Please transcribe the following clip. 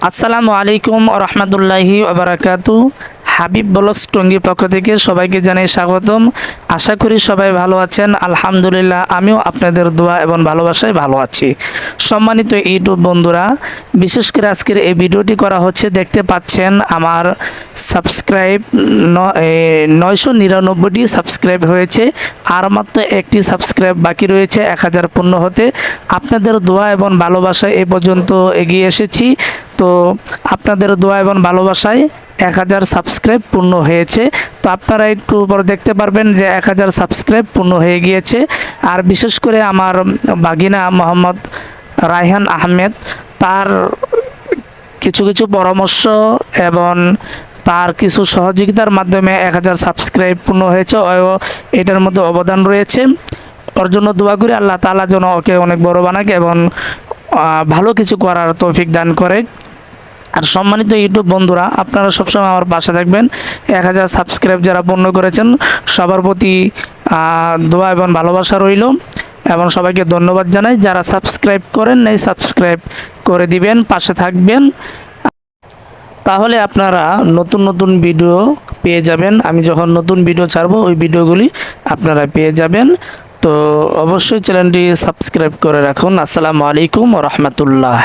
আসসালামু আলাইকুম রহমতুল্লাহি ওবরাকাতু হাবিব ব্লগস টঙ্গী পক্ষ থেকে সবাইকে জানাই স্বাগতম। আশা করি সবাই ভালো আছেন। আলহামদুলিল্লাহ, আমিও আপনাদের দোয়া এবং ভালোবাসায় ভালো আছি। সম্মানিত ইউটিউব বন্ধুরা, বিশেষ করে আজকের এই ভিডিওটি করা হচ্ছে, দেখতে পাচ্ছেন আমার সাবস্ক্রাইব নয়শো নিরানব্বইটি সাবস্ক্রাইব হয়েছে, আর মাত্র একটি সাবস্ক্রাইব বাকি রয়েছে, এক হাজার পূর্ণ হতে। আপনাদের দোয়া এবং ভালোবাসায় এ পর্যন্ত এগিয়ে এসেছি। তো আপনাদের দোয়া এবং ভালোবাসায় এক হাজার সাবস্ক্রাইব পূর্ণ হয়েছে। তো আপনারা একটু পরে দেখতে পারবেন যে এক হাজার সাবস্ক্রাইব পূর্ণ হয়ে গিয়েছে। আর বিশেষ করে আমার বাগিনা মোহাম্মদ রায়হান আহমেদ, তার কিছু কিছু পরামর্শ এবং তার কিছু সহযোগিতার মাধ্যমে এক হাজার সাবস্ক্রাইব পূর্ণ হয়েছে। ও এটার মধ্যে অবদান রয়েছে। ওর জন্য দোয়া করি আল্লাহ তালা যেন ওকে অনেক বড় বানাক এবং ভালো কিছু করার তৌফিক দান করে। আর সম্মানিত ইউটিউব বন্ধুরা, আপনারা সবসময় আমার পাশে থাকবেন। এক হাজার সাবস্ক্রাইব যারা পূর্ণ করেছেন, সবার প্রতি দোয়া এবং ভালোবাসা রইল। এবং সবাইকে ধন্যবাদ জানাই, যারা সাবস্ক্রাইব করেন নাই সাবস্ক্রাইব করে দিবেন, পাশে থাকবেন। তাহলে আপনারা নতুন নতুন ভিডিও পেয়ে যাবেন। আমি যখন নতুন ভিডিও ছাড়বো, ওই ভিডিওগুলি আপনারা পেয়ে যাবেন। তো অবশ্যই চ্যানেলটি সাবস্ক্রাইব করে রাখুন। আসসালামু আলাইকুম রহমতুল্লাহ।